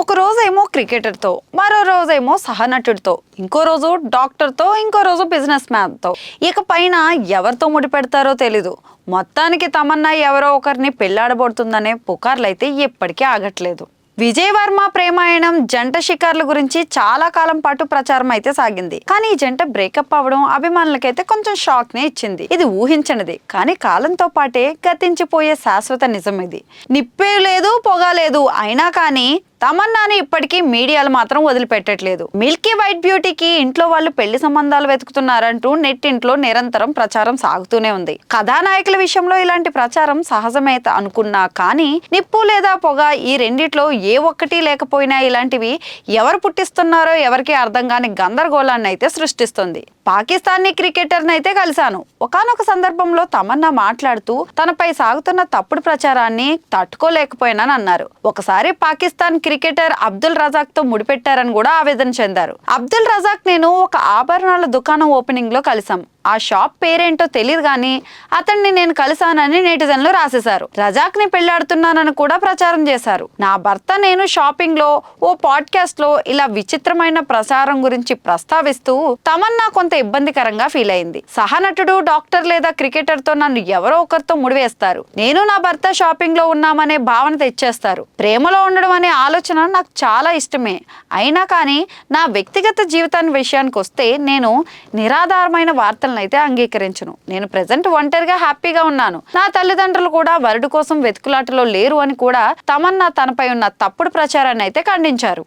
ఒక రోజేమో క్రికెటర్తో మరో రోజేమో సహనటుడితో ఇంకో రోజు డాక్టర్తో ఇంకో రోజు బిజినెస్ మ్యాన్తో. ఇక పైన ఎవరితో ముడిపెడతారో తెలీదు. మొత్తానికి తమన్నా ఎవరో ఒకరిని పెళ్ళాడబడుతుందనే పుకార్లైతే ఎప్పటికీ ఆగట్లేదు. విజయ్ వర్మ ప్రేమాయణం జంట షికార్ల గురించి చాలా కాలం పాటు ప్రచారం అయితే సాగింది. కానీ ఈ జంట బ్రేకప్ అవ్వడం అభిమానులకైతే కొంచెం షాక్ నే ఇచ్చింది. ఇది ఊహించనిది. కానీ కాలంతో పాటే గతించిపోయే శాశ్వత నిజం ఇది. నిప్పే లేదు పొగ లేదు. అయినా కానీ తమన్నాని ఇప్పటికీ మీడియాలు మాత్రం వదిలిపెట్టట్లేదు. మిల్కీ వైట్ బ్యూటీకి ఇంట్లో వాళ్ళు పెళ్ళి సంబంధాలు వెతుకుతున్నారంటూ నెట్టింట్లో నిరంతరం ప్రచారం సాగుతూనే ఉంది. కథానాయకుల విషయంలో ఇలాంటి ప్రచారం సహజమే అనుకున్నా కానీ నిప్పు లేదా పొగ ఈ రెండిట్లో ఏ ఒక్కటి లేకపోయినా ఇలాంటివి ఎవరు పుట్టిస్తున్నారో ఎవరికి అర్థం కాని గందరగోళాన్ని అయితే సృష్టిస్తుంది. పాకిస్తానీ క్రికెటర్ని అయితే కలిశాను. ఒకానొక సందర్భంలో తమన్నా మాట్లాడుతూ తనపై సాగుతున్న తప్పుడు ప్రచారాన్ని తట్టుకోలేకపోయానని అన్నారు. ఒకసారి పాకిస్తాన్ క్రికెట్ క్రికెటర్ అబ్దుల్ రజాక్తో ముడిపెట్టారని కూడా ఆవేదన చెందారు. అబ్దుల్ రజాక్ నేను ఒక ఆభరణాల దుకాణం ఓపెనింగ్లో కలిసాం ఆ షాప్ పేరేంటో తెలియదు కానీ అతన్ని నేను కలిశానని నెటిజన్లు రాసేశారు. రజాక్ని పెళ్ళాడుతున్నానని కూడా ప్రచారం చేశారు. నా భర్త నేను షాపింగ్లో ఓ పాడ్కాస్ట్లో ఇలా విచిత్రమైన ప్రసారం గురించి ప్రస్తావిస్తూ తమన్నా కొంత ఇబ్బందికరంగా ఫీల్ అయింది. సహనటుడు డాక్టర్ లేదా క్రికెటర్తో నన్ను ఎవరో ఒకరితో ముడివేస్తారు. నేను నా భర్త షాపింగ్లో ఉన్నామనే భావన తెచ్చేస్తారు. ప్రేమలో ఉండడం అనే ఆలోచన నాకు చాలా ఇష్టమే. అయినా కానీ నా వ్యక్తిగత జీవితాన్ని విషయానికి వస్తే నేను నిరాధారమైన వార్తలు ఆలోచనలు అయితే అంగీకరించను. నేను ప్రజెంట్ ఒంటరిగా హ్యాపీగా ఉన్నాను. నా తల్లిదండ్రులు కూడా వరుడు కోసం వెతుకులాటలో లేరు అని కూడా తమన్నా తనపై ఉన్న తప్పుడు ప్రచారాన్ని అయితే ఖండించారు.